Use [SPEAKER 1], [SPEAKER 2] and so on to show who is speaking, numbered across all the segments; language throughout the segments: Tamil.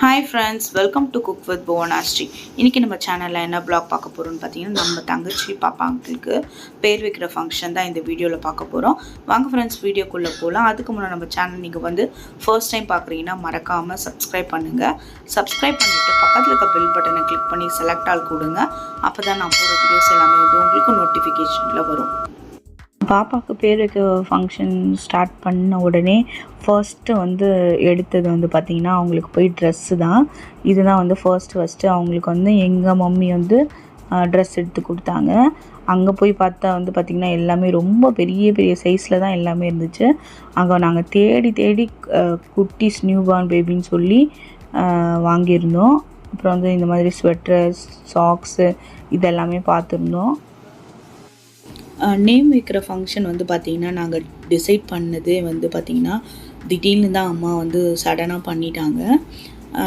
[SPEAKER 1] Hi friends welcome to cook with Bhuvanasri இன்றைக்கி நம்ம சேனலில் என்ன ப்ளாக் பார்க்க போகிறோன்னு பார்த்தீங்கன்னா நம்ம தங்கச்சி பாப்பாங்களுக்கு பேர் வைக்கிற ஃபங்க்ஷன் தான் இந்த வீடியோவில் பார்க்க போகிறோம் வாங்க ஃப்ரெண்ட்ஸ் வீடியோக்குள்ளே போகலாம் அதுக்கு முன்னே நம்ம சேனல் நீங்கள் வந்து ஃபர்ஸ்ட் டைம் பார்க்குறீங்கன்னா மறக்காமல் சப்ஸ்கிரைப் பண்ணுங்கள் சப்ஸ்கிரைப் பண்ணிவிட்டு பக்கத்தில் இருக்க பெல் பட்டனை கிளிக் பண்ணி செலக்ட் ஆல் கொடுங்க அப்போ தான் நான் போகிற வீடியோஸ் எல்லாமே வந்து உங்களுக்கு நோட்டிஃபிகேஷனில் வரும் பாப்பாவுக்கு பேருக்கு ஃபங்க்ஷன் ஸ்டார்ட் பண்ண உடனே ஃபர்ஸ்ட்டு வந்து எடுத்தது வந்து பார்த்திங்கன்னா அவங்களுக்கு போய் ட்ரெஸ்ஸு தான் இதுதான் வந்து ஃபர்ஸ்ட் ஃபஸ்ட்டு அவங்களுக்கு வந்து எங்கள் மம்மி வந்து ட்ரெஸ் எடுத்து கொடுத்தாங்க அங்கே போய் பார்த்தா வந்து பார்த்திங்கன்னா எல்லாமே ரொம்ப பெரிய பெரிய சைஸில் தான் எல்லாமே இருந்துச்சு அங்கே நாங்கள் தேடி தேடி குட்டிஸ் நியூ பார்ன் பேபின்னு சொல்லி வாங்கியிருந்தோம் அப்புறம் வந்து இந்த மாதிரி ஸ்வெட்டர்ஸ் சாக்ஸு இதெல்லாமே பார்த்துருந்தோம் நேம் வைக்கிற ஃபங்க்ஷன் வந்து பார்த்திங்கன்னா நாங்கள் டிசைட் பண்ணதே வந்து பார்த்திங்கன்னா திடீர்னு தான் அம்மா வந்து சடனாக பண்ணிட்டாங்க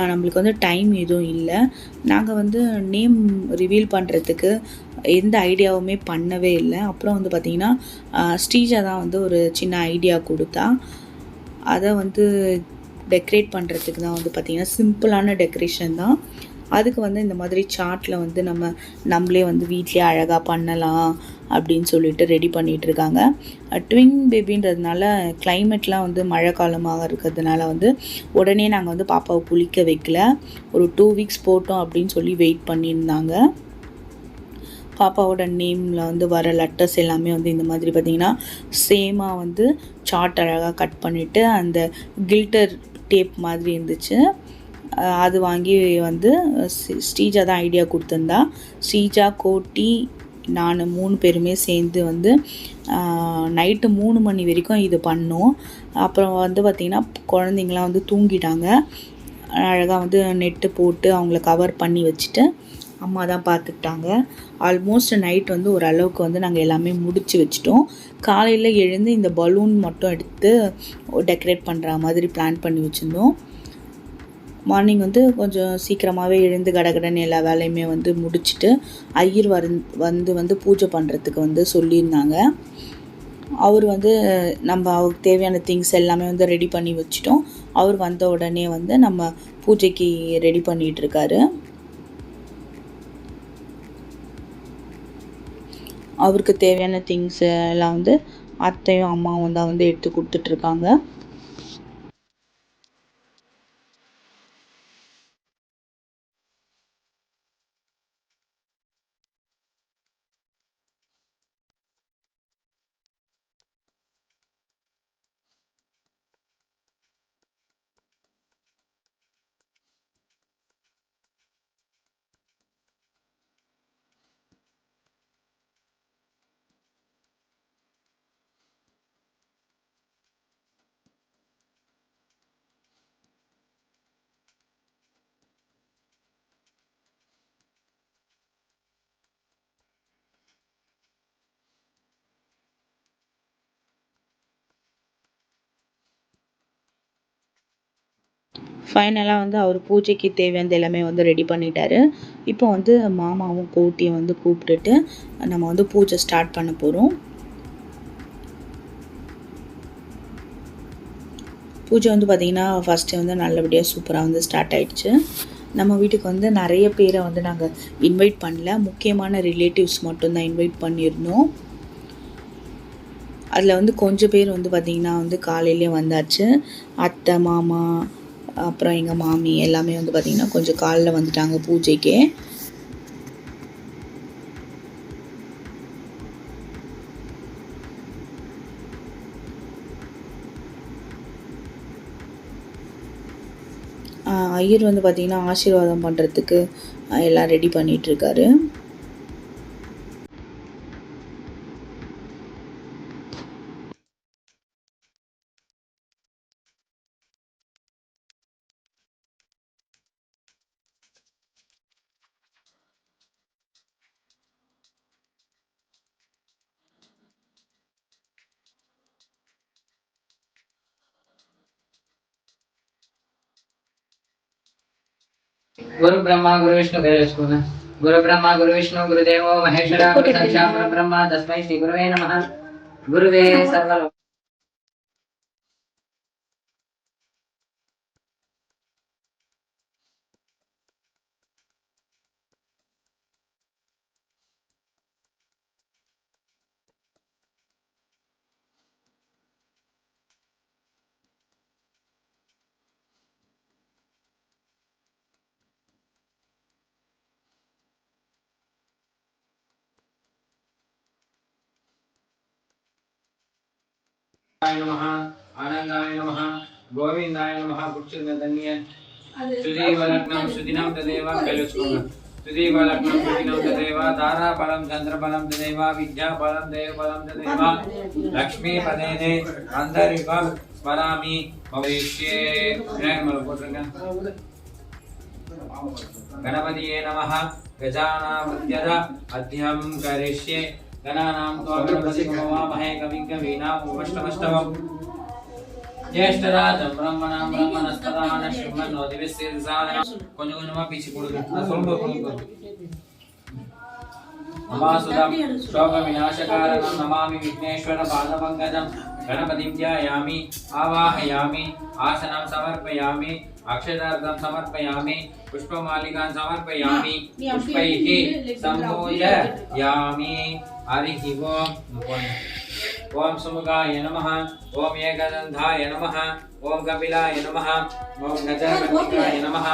[SPEAKER 1] நம்மளுக்கு வந்து டைம் எதுவும் இல்லை நாங்கள் வந்து நேம் ரிவீல் பண்ணுறதுக்கு எந்த ஐடியாவுமே பண்ணவே இல்லை அப்புறம் வந்து பார்த்திங்கன்னா ஸ்ரீஜா தான் வந்து ஒரு சின்ன ஐடியா கொடுத்தா அதை வந்து டெக்கரேட் பண்ணுறதுக்கு தான் வந்து பார்த்திங்கன்னா சிம்பிளான டெக்கரேஷன் தான் அதுக்கு வந்து இந்த மாதிரி சார்ட்டில் வந்து நம்ம நம்மளே வந்து வீட்லேயே அழகாக பண்ணலாம் அப்படின்னு சொல்லிட்டு ரெடி பண்ணிகிட்டு இருக்காங்க ட்விங் பேபின்றதுனால கிளைமேட்லாம் வந்து மழை காலமாக இருக்கிறதுனால வந்து உடனே நாங்கள் வந்து பாப்பாவை புளிக்க வைக்கல ஒரு டூ வீக்ஸ் போட்டோம் அப்படின்னு சொல்லி வெயிட் பண்ணியிருந்தாங்க பாப்பாவோட நேமில் வந்து வர லெட்டர்ஸ் எல்லாமே வந்து இந்த மாதிரி பார்த்திங்கன்னா சேமாக வந்து சார்ட் அழகாக கட் பண்ணிவிட்டு அந்த கில்டர் டேப் மாதிரி இருந்துச்சு அது வாங்கி வந்து ஸ்ரீஜா தான் ஐடியா கொடுத்துருந்தா ஸ்ரீஜா கோட்டி நான் மூணு பேருமே சேர்ந்து வந்து நைட்டு மூணு மணி வரைக்கும் இது பண்ணோம் அப்புறம் வந்து பார்த்திங்கன்னா குழந்தைங்களாம் வந்து தூங்கிட்டாங்க அழகாக வந்து நெட்டு போட்டு அவங்கள கவர் பண்ணி வச்சுட்டு அம்மா தான் பார்த்துக்கிட்டாங்க ஆல்மோஸ்ட் நைட் வந்து ஓரளவுக்கு வந்து நாங்கள் எல்லாமே முடித்து வச்சுட்டோம் காலையில் எழுந்து இந்த பலூன் மட்டும் எடுத்து டெக்கரேட் பண்ணுற மாதிரி பிளான் பண்ணி வச்சுருந்தோம் மார்னிங் வந்து கொஞ்சம் சீக்கிரமாகவே எழுந்து கடகடன் எல்லா வேலையுமே வந்து முடிச்சுட்டு ஐயர் வந் வந்து வந்து பூஜை பண்ணுறதுக்கு வந்து சொல்லியிருந்தாங்க அவர் வந்து நம்ம அவருக்கு தேவையான திங்ஸ் எல்லாமே வந்து ரெடி பண்ணி வச்சிட்டோம் அவர் வந்த உடனே வந்து நம்ம பூஜைக்கு ரெடி பண்ணிகிட்ருக்காரு அவருக்கு தேவையான திங்ஸ் எல்லாம் வந்து அத்தையும் அம்மாவும் தான் வந்து எடுத்து கொடுத்துட்ருக்காங்க ஃபைனலாக வந்து அவர் பூஜைக்கு தேவையானது எல்லாமே வந்து ரெடி பண்ணிட்டாரு இப்போ வந்து மாமாவும் கூட்டியும் வந்து கூப்பிட்டுட்டு நம்ம வந்து பூஜை ஸ்டார்ட் பண்ண போகிறோம் பூஜை வந்து பார்த்திங்கன்னா ஃபஸ்ட்டு வந்து நல்லபடியாக சூப்பராக வந்து ஸ்டார்ட் ஆகிடுச்சு நம்ம வீட்டுக்கு வந்து நிறைய பேரை வந்து நாங்கள் இன்வைட் பண்ணல முக்கியமான ரிலேட்டிவ்ஸ் மட்டும்தான் இன்வைட் பண்ணியிருந்தோம் அதில் வந்து கொஞ்சம் பேர் வந்து பார்த்திங்கன்னா வந்து காலையிலே வந்தாச்சு அத்தை மாமா அப்புறம் எங்கள் மாமி எல்லாமே வந்து பார்த்திங்கன்னா கொஞ்சம் காலில் வந்துட்டாங்க பூஜைக்கு ஐயர் வந்து பார்த்திங்கன்னா ஆசீர்வாதம் பண்ணுறதுக்கு எல்லாம் ரெடி பண்ணிகிட்ருக்காரு
[SPEAKER 2] బ్రహ్మ గురు విష్ణు తెలుసుకున్నా గురు బ్రహ్మ గురు విష్ణు గురుదేవో మహేశ్వర గురు సాక్షాత్ బ్రహ్మ తస్మై శ్రీ గురువే నమ గురువే సర్వలో नमः आनन्दाय नमः गोविन्दाय नमः कुक्षन्दन्ये सुदीवलग्नं तदेव कलुष्कुलं सुदीवलग्नं तदेव ताराफलं चन्द्रफलं तदेव विद्याफलं देवफलं तदेव लक्ष्मीपदेने गणानां त्वागणपतिमहे कविं कवीनामुपष्टमष्टवम् ಜ್ಯೇಷ್ಠರಾಜ ಬ್ರಹ್ಮಣಾಂ ಬ್ರಹ್ಮಣಸ್ತದಾನ ಶ್ರೀಮನ್ನೋ पुष्पैः सम्पूजयामि हरिः ओम ओम सुमुखाय नमः ओम एकदन्धाय नमः ओम कपिलाय नमः ओम गजाय नमः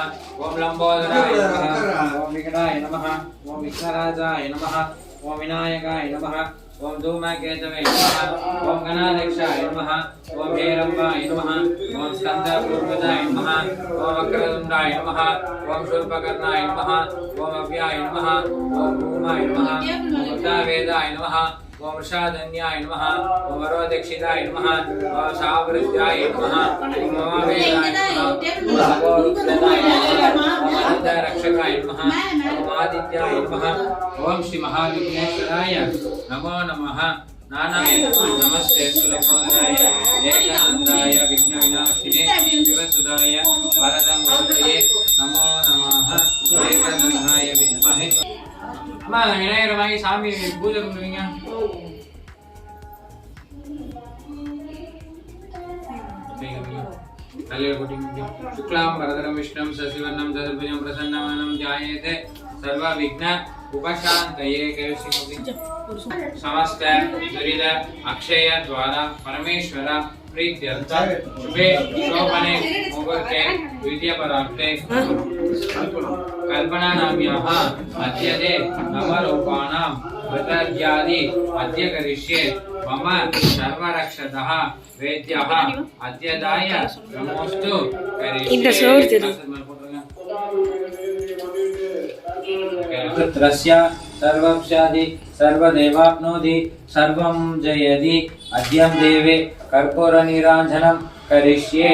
[SPEAKER 2] ओम लंबोदराय नमः ओम विघ्नाय नमः ओम विघ्नराजाय नमः ओम विनायकाय नमः ओम धूमकेतवे नमः ओम गणाध्यक्षाय नमः ओम भैरवा नमः ओम पुरुषा नमः ओम अक्रमणा नमः ओम शूर्पकर्णाय नमः ओम अव्याय नमः ओम भूमाय नमः ओम तावेदा नमः ఓం వృషాధన్యాయ నమ ఓం వరోదక్షిణాయ నమ ఓం సావృద్ధ్యాయ నమ ఓం మమావేదాయ రక్షకాయ నమ ఓం ఆదిత్యాయ నమ ఓం శ్రీ మహావిఘ్నేశ్వరాయ నమో నమ నానాయ నమస్తే సులభోదరాయ ఏకానందాయ విఘ్న వినాశినే శివసుదాయ వరదమూర్తయే నమో నమ ఏకానందాయ విద్మహే அம்மா விநாயகரை வாங்கி சாமி பூஜை பண்ணுவீங்க शुक्लां वरदरं विष्णुं शशिवर्णं चतुर्भुजं प्रसन्नवनं ध्यायेते सर्वविघ्न उपशान्तये कयोसिंहपि समस्त दुरित अक्षय द्वारा परमेश्वर प्रीत्यर्थ शुभे शोभने मुहूर्ते द्वितीयपदार्थे कल्पनानाम्याः अद्यते नवरूपाणाम् कृतर्यादि अद्य करिष्ये मम सर्वरक्षतः वेद्यः अद्यदाय नमोऽस्तु करिष्ये तत्रस्य सर्वक्षादि सर्वदेवाप्नोति सर्वं जयति अद्यं देवे कर्पूरनीराञ्जनं करिष्ये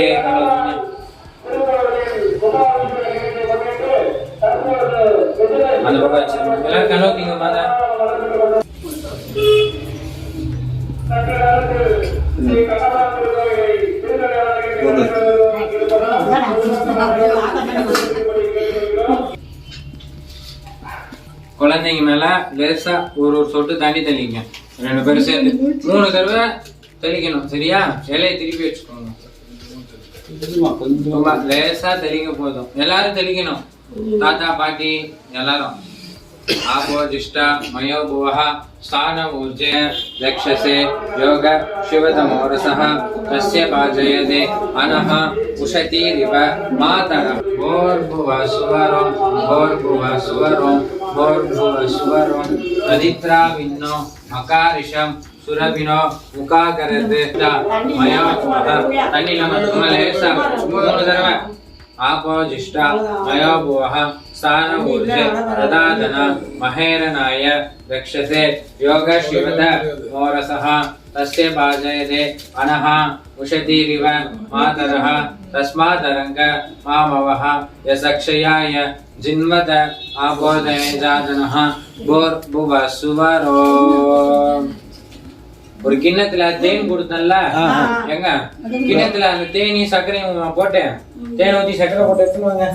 [SPEAKER 2] Thank you. கொலனेंगेல நேசா ஒரு ஒரு சொட்டு தண்ணி தлиங்க ரெண்டு பேர் சேரு புன கர்வே தண்ணிகனோ தெரியா செல்லே திருப்பி வச்சுக்கோங்க தண்ணி மாப்பு நேசா தண்ணிங்கோத எல்லாரும் தண்ணிகணும் தாத்தா பாட்டி எல்லாரும் ஆபோ டிஷ்ட மயோபஹ தானுர்ஜெ லக்ஷசே யோக சிவதமோரஸஹ கस्य பாஜயதே അനஹ உஷதீரிவ मातरम போர்பு வாசுவரோ போர்பு வாசுவரோ சுவரும் ததித்ரா விண்ணோ மகாரிஷம் சுரபினோ முகாகரது மயா தண்ணில லேசம் மூணு தடவை ஆபோஜிஷ்டா மயோபோகம் ಸ್ಥಾನ ಊರ್ಜೆ ಪ್ರದಾದನ ಮಹೇರನಾಯ ರಕ್ಷಸೆ ಯೋಗ ಶಿವದ ಮೋರಸಃ ತಸ್ಯ ಭಾಜಯದೆ ಅನಃ ಉಷಧೀರಿವ ಮಾತರಃ ತಸ್ಮಾದರಂಗ ಮಾಮವಃ ಯಸಕ್ಷಯಾಯ ಜಿನ್ವದ ಆಬೋಧಯ ಜಾತನಃ ಬೋರ್ ಭುವ ಸುವರೋ ஒரு கிண்ணத்துல தேன் கொடுத்தல எங்க கிண்ணத்துல அந்த தேனி சர்க்கரையும் போட்டேன் தேன் ஊத்தி சர்க்கரை போட்டு எடுத்துன்னு வாங்க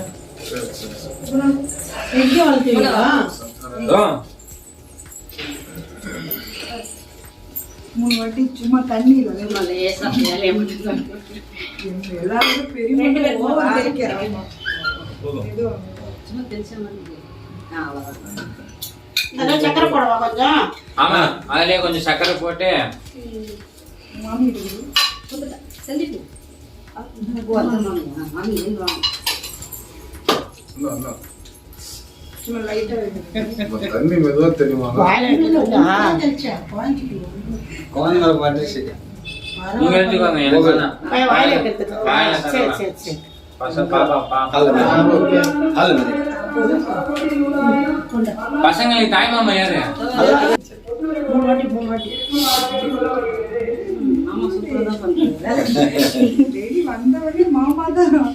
[SPEAKER 2] ఎగ్గి వాళ్ళకి మూడు వడ్డీ చుమ్మా తన్నీరు మళ్ళీ ఏ సమయాలు ఏమంటున్నారు ఎలా పెరిగి ఓవర్ పెరిగారు சக்கரை போடவா கொஞ்சம் ஆமா அதுலயே கொஞ்சம் சக்கரை போட்டு மாமி செஞ்சுட்டு மாமி ஏன் வாங்க தண்ணி மெதுவா தெரியுமா குழந்தைங்கள பார்த்து யாரு மாமா தான்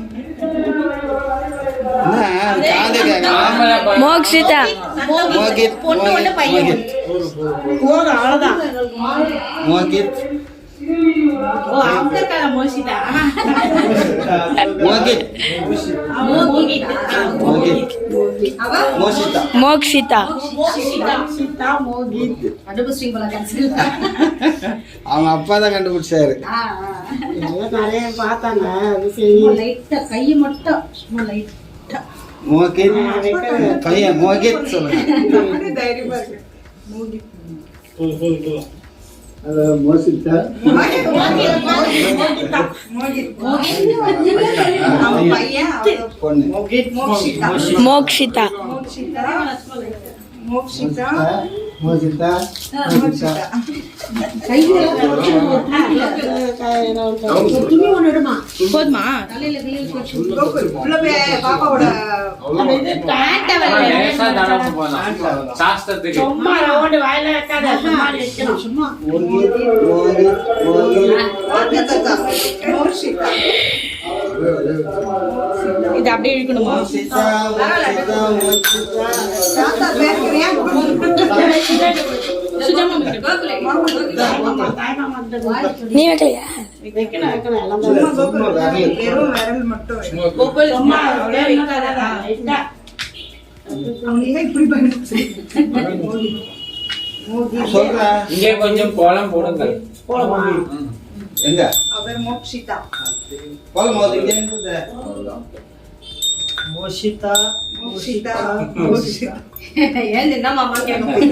[SPEAKER 2] மோக்ஷிதா மோகித் பொண்ணு ஒண்ணு பையன் போதும் அவ்வளவுதான் மோகித் மோக்ஷிதா அவங்க அப்பா தான் கண்டுபிடிச்சாரு நிறைய பார்த்தாங்க கையை மட்டும் ಮೋಗಿತ್ ಪಯ್ಯ ಮೋಗಿತ್ ಅದು ಮೋಸಿತ್ತ ಮೋಕ್ಷಿತ ಮೋಕ್ಷಿತ ಮೋಕ್ಷಿತ மோஜிட்டா மோஜிட்டா கையில துணி ஒண்ணு விடுமா போதுமா தலையில தலையில போச்சு உள்ள போய் பாப்பாவோட இது பேண்ட் வரல சாஸ்திரத்துக்கு சும்மா ரவுண்ட் வாயில வைக்காத சும்மா நிக்கணும் சும்மா ஓகே ஓகே ஓகே ஓகே இது அப்படியே இருக்கணுமா நீ வைக்கலையா இங்கே கொஞ்சம் கோலம் போடுங்க கோலம் எங்க அவர் மோக்ஷிதா போதும் போது இங்க இருந்தது மோஷிதா மோஷிதா மோஷிதா ஏன் என்ன மாமா கேட்கணும்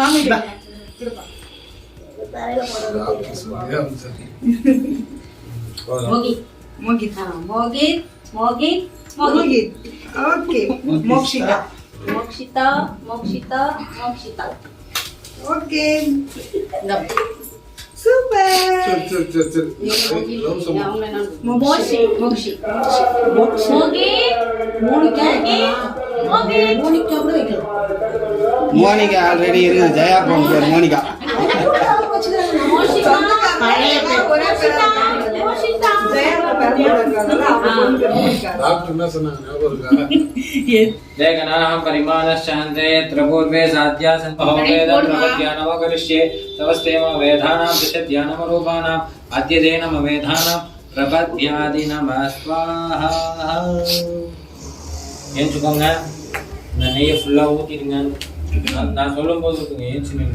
[SPEAKER 2] மாமா मोक्षिता मोक्षिता मोक्षिता मोक्षिता ओके மோனிகா ஆல்ரெடி இருக்கு ஜெயா பேர் மோனிகா गणाः परिमाणश्चान्ते यत्र पूर्वे साध्या सम्भववेदप्रपद्यानवकरिष्ये तवस्ते मम वेधानां दिशद्यानमरूपाणाम् अद्यदेन मम वेधानां प्रपद्यादिनमस्वाहा ஏஞ்சுக்கோங்க இந்த நெய்யை ஃபுல்லாக ஊற்றிடுங்க நான் சொல்லும் போது இருக்குங்க ஏஞ்சுனீங்க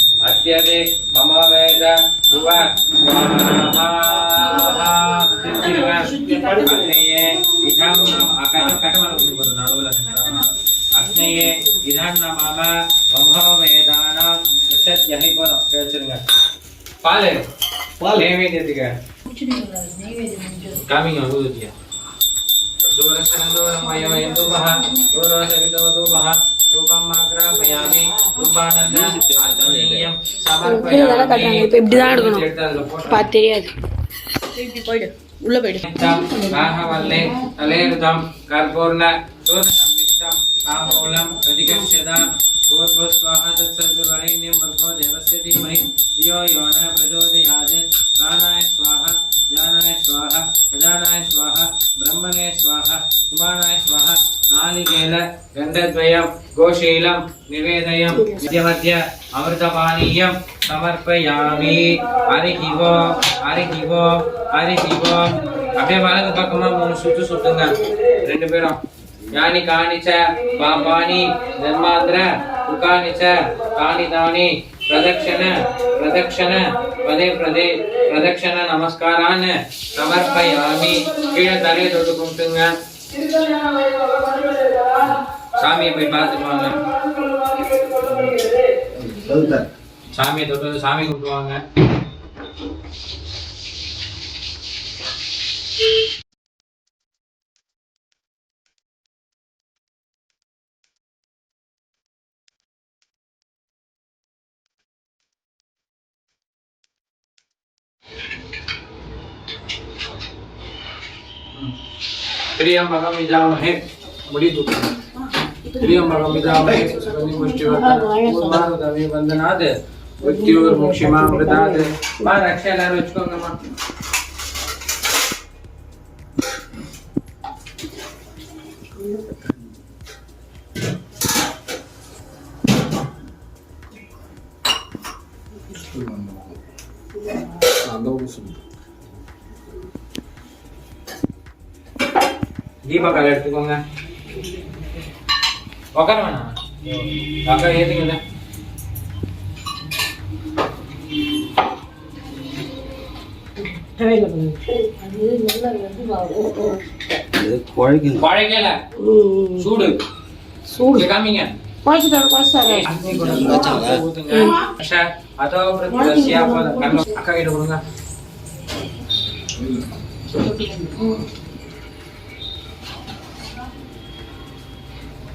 [SPEAKER 2] अत्यदे मम वेद ध्रुव అగ్నేయే ఇధాం నడువుల అగ్నేయే ఇధాం నమామ మమ వేదానాం విషద్యహి కొన చేర్చురుగా పాలే పాలే నైవేద్యతిగా కామింగ్ అవుతుంది దూరసనందోరం వయో ఎందుమహ దూరో సవితో దూమహ இப்படிதான் எடுக்கணும் பார்த்து தெரியாது போயிடு உள்ள போயிடு भूर्भुस्वाहा तत्सवितुर्वरेण्यं भर्गो देवस्य धीमहि धियो यो न प्रचोदयात् प्राणाय स्वाहा ज्ञानाय स्वाहा गजानाय स्वाहा ब्रह्मणे स्वाहा कुमाराय स्वाहा नालिकेल गन्धद्वयं கோஷீலம் நிவேதயம் मध्यमध्य अमृतपानीयं समर्पयामि हरिः ओम् हरिः ओम् அப்படியே வலது பக்கமா மூணு சுத்து சுத்துங்க ரெண்டு பேரும் யானி காணிச்ச பாபானி தர்மாந்திர உகாணிச்ச காணிதானி பிரதக்ஷண பிரதக்ஷண பதே பிரதே பிரதக்ஷண நமஸ்காரான்னு சமர்ப்பயாமி கீழே தலையை தொட்டு கும்பிட்டுங்க சாமியை போய் பார்த்துட்டு சாமியை தொட்டு சாமி கூப்பிடுவாங்க प्रिय मगम इजाम है बड़ी प्रियमहमिदामहे सुगन्धिमुष्टिवर्धन पूर्वानुदमे वन्दनात् मृत्योर्मोक्षिमामृतात् मा रक्ष எல்லாரும் வச்சுக்கோங்கம்மா தீபா கால எடுத்துக்கோங்க ఒకరు మేడం అక్క ఏది కదా சூடு சூடு காமிங்க அக்கா கிட்ட கொடுங்க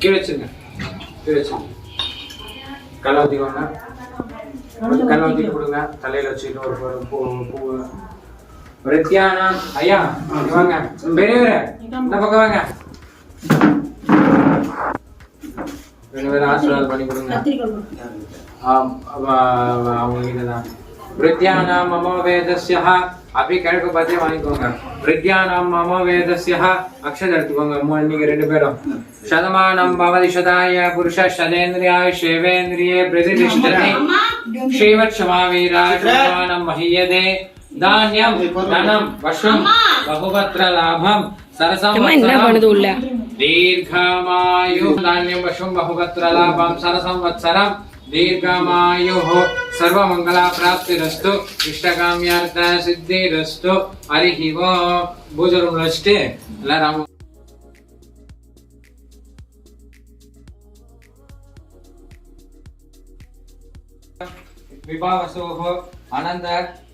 [SPEAKER 2] கீழே வச்சுருங்க கீழே வச்சுருங்க கல்லை ஊற்றிக்கோங்க கல்லை ஊற்றிட்டு கொடுங்க தலையில் வச்சுக்கிட்டு ஒரு ஒரு பூ பூ அப்படியே கிழக்கு பார்த்தே வாங்கிக்கோங்க பிரத்யானம் மம வேதஸ்யா அக்ஷதம் எடுத்துக்கோங்க நீங்க ரெண்டு பேரும் சதமானம் பவதி சதாய புருஷ சதேந்திரியாய சேவேந்திரியே பிரதிதிஷ்டதே ஸ்ரீவத் சமாவீராய சதமானம் மஹியதே தானியம் தனம் வஷம் பகுபத்ர லாபம் சரசம் என்ன தானியம் வஷம் பகுபத்ர லாபம் சரசம் வத்சரம் दीर्घमायुः सर्वमङ्गलाप्राप्तिरस्तु इष्टकाम्यार्थ सिद्धिरस्तु हरिः वो भूजलं नष्टे राम विभावसोः अनन्त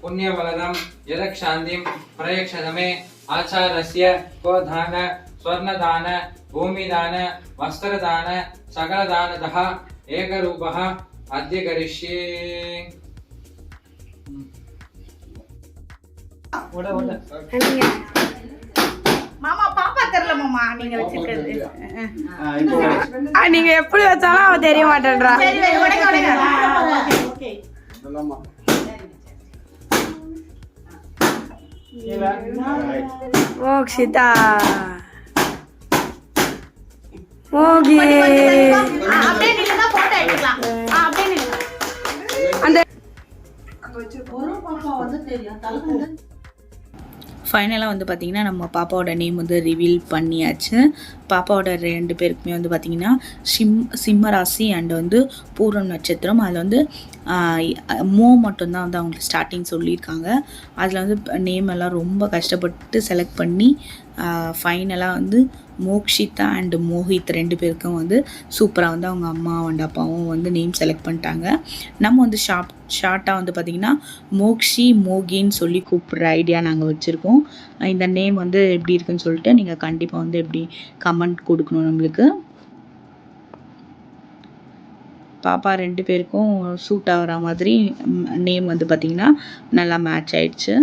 [SPEAKER 2] पुण्यबलदं यदक्षान्तिं प्रयक्षदमे आचारस्य को धान स्वर्णदान भूमिदान वस्त्रदान सकलदानतः एकरूपः अद्य करिष्ये மாமா பாப்பா தெரியல தெரிய மாட்டேன்றா ஃபைனலாக வந்து பார்த்திங்கன்னா நம்ம பாப்பாவோட நேம் வந்து ரிவீல் பண்ணியாச்சு பாப்பாவோட ரெண்டு பேருக்குமே வந்து பார்த்திங்கன்னா சிம் சிம்மராசி அண்ட் வந்து பூரம் நட்சத்திரம் அதில் வந்து மோ மட்டும்தான் வந்து அவங்களுக்கு ஸ்டார்டிங் சொல்லியிருக்காங்க அதில் வந்து நேம் எல்லாம் ரொம்ப கஷ்டப்பட்டு செலக்ட் பண்ணி ஃபைனலாக வந்து மோக்ஷிதா அண்ட் மோஹித் ரெண்டு பேருக்கும் வந்து சூப்பராக வந்து அவங்க அம்மா அண்ட் அப்பாவும் வந்து நேம் செலக்ட் பண்ணிட்டாங்க நம்ம வந்து ஷாப் ஷார்ட்டாக வந்து பார்த்திங்கன்னா மோக்ஷி மோகின்னு சொல்லி கூப்பிட்ற ஐடியா நாங்கள் வச்சுருக்கோம் இந்த நேம் வந்து எப்படி இருக்குன்னு சொல்லிட்டு நீங்கள் கண்டிப்பாக வந்து எப்படி கமெண்ட் கொடுக்கணும் நம்மளுக்கு பாப்பா ரெண்டு பேருக்கும் சூட் ஆகிற மாதிரி நேம் வந்து பார்த்திங்கன்னா நல்லா மேட்ச் ஆயிடுச்சு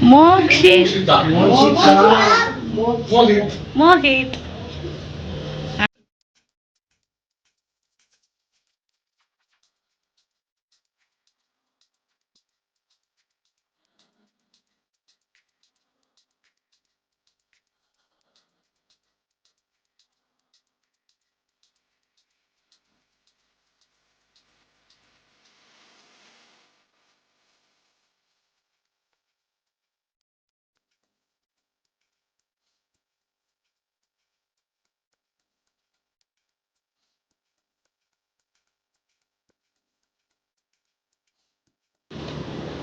[SPEAKER 2] Mohit. Mohit. Mohit.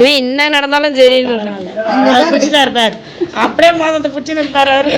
[SPEAKER 2] இவன் என்ன நடந்தாலும் சரி அப்படியே மாதத்தை பிடிச்சி நிறுத்தாரு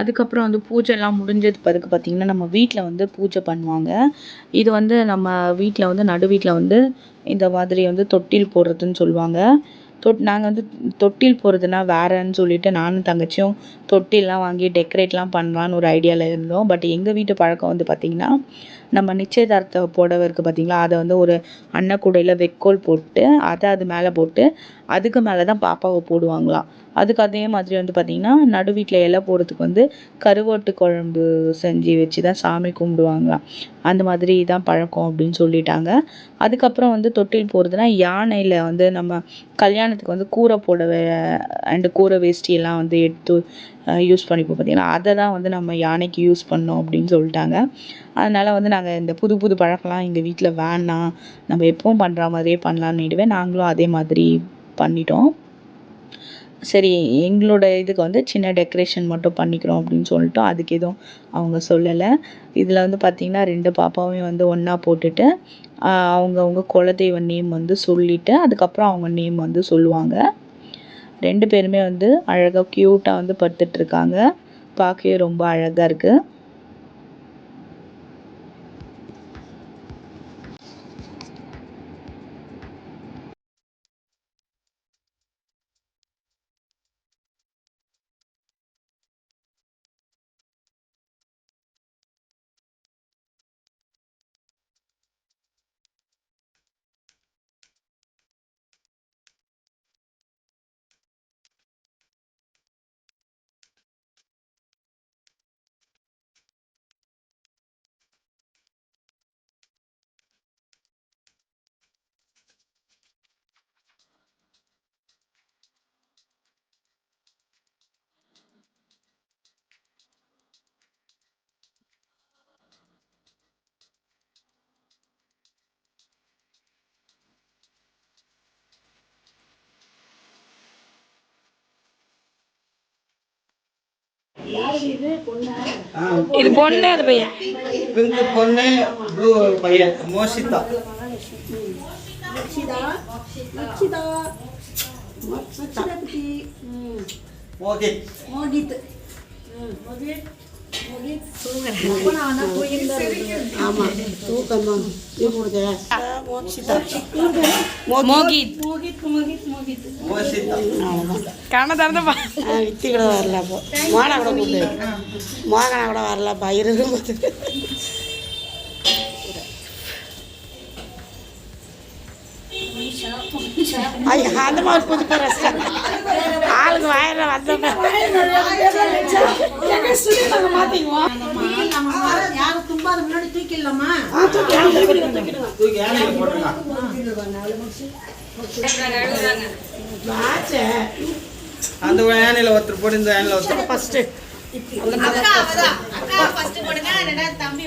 [SPEAKER 2] அதுக்கப்புறம் வந்து பூஜைலாம் முடிஞ்சது பிறகு பார்த்திங்கன்னா நம்ம வீட்டில் வந்து பூஜை பண்ணுவாங்க இது வந்து நம்ம வீட்டில் வந்து நடு வீட்டில் வந்து இந்த மாதிரி வந்து தொட்டில் போடுறதுன்னு சொல்லுவாங்க தொட் நாங்கள் வந்து தொட்டில் போடுறதுன்னா வேறன்னு சொல்லிட்டு நானும் தங்கச்சியும் தொட்டில்லாம் வாங்கி டெக்கரேட்லாம் பண்ணலான்னு ஒரு ஐடியாவில் இருந்தோம் பட் எங்கள் வீட்டு பழக்கம் வந்து பார்த்திங்கன்னா நம்ம நிச்சயதார்த்த புடவை இருக்குது பார்த்தீங்களா அதை வந்து ஒரு அன்னக்கூடையில் வைக்கோல் போட்டு அதை அது மேலே போட்டு அதுக்கு மேலே தான் பாப்பாவை போடுவாங்களாம் அதுக்கு அதே மாதிரி வந்து பார்த்திங்கன்னா நடு வீட்டில் இலை போடுறதுக்கு வந்து கருவாட்டு குழம்பு செஞ்சு வச்சு தான் சாமி கும்பிடுவாங்களாம் அந்த மாதிரி தான் பழக்கம் அப்படின்னு சொல்லிட்டாங்க அதுக்கப்புறம் வந்து தொட்டில் போகிறதுனா யானையில் வந்து நம்ம கல்யாணத்துக்கு வந்து கூரை புடவை அண்டு கூரை வேஷ்டியெல்லாம் வந்து எடுத்து யூஸ் பண்ணிப்போம் பார்த்திங்கன்னா அதை தான் வந்து நம்ம யானைக்கு யூஸ் பண்ணோம் அப்படின்னு சொல்லிட்டாங்க அதனால் வந்து நாங்கள் இந்த புது புது பழக்கம்லாம் எங்கள் வீட்டில் வேணாம் நம்ம எப்பவும் பண்ணுற மாதிரியே பண்ணலான்னிடுவே நாங்களும் அதே மாதிரி பண்ணிட்டோம் சரி எங்களோட இதுக்கு வந்து சின்ன டெக்கரேஷன் மட்டும் பண்ணிக்கிறோம் அப்படின்னு சொல்லிட்டு அதுக்கு எதுவும் அவங்க சொல்லலை இதில் வந்து பார்த்திங்கன்னா ரெண்டு பாப்பாவையும் வந்து ஒன்றா போட்டுட்டு அவங்கவுங்க குலதெய்வ நேம் வந்து சொல்லிவிட்டு அதுக்கப்புறம் அவங்க நேம் வந்து சொல்லுவாங்க ரெண்டு பேருமே வந்து அழகா கியூட்டா வந்து இருக்காங்க பாக்கவே ரொம்ப அழகா இருக்கு. இது பொண்ணு அது பையன் பிங்க் பொண்ணு ப்ளூ பையன் மோஷிதா மோகித் மோகித் மோகித் வித்தி கூட வரலப்போ மோகனா கூட கூப்பிடு மோகனா கூட வரலப்பா இருக்கும்போது ஐயா அந்த மாதிரி புது பரஸ்தான் ஆளுக்கு வாயில வந்தோம் அந்த ஏனையில ஒருத்தர் போட்டு இந்த ஏனையில ஒருத்தர் ஃபர்ஸ்ட் தம்பி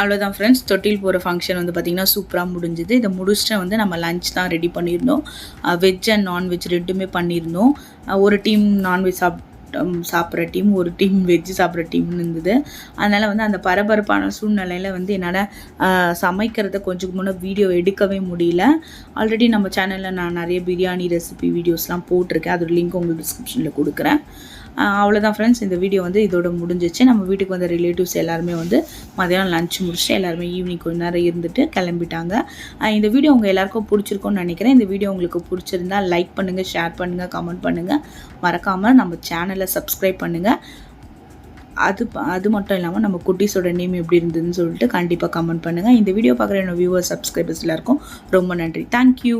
[SPEAKER 2] அவ்வளோதான் ஃப்ரெண்ட்ஸ் தொட்டில் போகிற ஃபங்க்ஷன் வந்து பார்த்திங்கன்னா சூப்பராக முடிஞ்சுது இதை முடிச்சுட்டு வந்து நம்ம லஞ்ச் தான் ரெடி பண்ணியிருந்தோம் வெஜ் அண்ட் நான்வெஜ் ரெண்டுமே பண்ணியிருந்தோம் ஒரு டீம் நான்வெஜ் சாப் சாப்பிட்ற டீம் ஒரு டீம் வெஜ்ஜு சாப்பிட்ற டீம்னு இருந்தது அதனால் வந்து அந்த பரபரப்பான சூழ்நிலையில் வந்து என்னால் சமைக்கிறத கொஞ்சம் முன்னே வீடியோ எடுக்கவே முடியல ஆல்ரெடி நம்ம சேனலில் நான் நிறைய பிரியாணி ரெசிபி வீடியோஸ்லாம் போட்டிருக்கேன் அதோட லிங்க் உங்களுக்கு டிஸ்கிரிப்ஷனில் கொடுக்குறேன் அவ்வளோதான் ஃப்ரெண்ட்ஸ் இந்த வீடியோ வந்து இதோட முடிஞ்சிச்சு நம்ம வீட்டுக்கு வந்த ரிலேட்டிவ்ஸ் எல்லாருமே வந்து மதியானம் லஞ்ச் முடிச்சுட்டு எல்லாருமே ஈவினிங் கொஞ்ச நேரம் இருந்துட்டு கிளம்பிட்டாங்க இந்த வீடியோ உங்கள் எல்லாருக்கும் பிடிச்சிருக்கோன்னு நினைக்கிறேன் இந்த வீடியோ உங்களுக்கு பிடிச்சிருந்தா லைக் பண்ணுங்கள் ஷேர் பண்ணுங்கள் கமெண்ட் பண்ணுங்கள் மறக்காமல் நம்ம சேனலை சப்ஸ்கிரைப் பண்ணுங்கள் அது அது மட்டும் இல்லாமல் நம்ம குட்டீஸோட நேம் எப்படி இருந்ததுன்னு சொல்லிட்டு கண்டிப்பாக கமெண்ட் பண்ணுங்கள் இந்த வீடியோ பார்க்குற என்னோட வியூவர் சப்ஸ்கிரைபர்ஸ் எல்லாருக்கும் ரொம்ப நன்றி தேங்க்யூ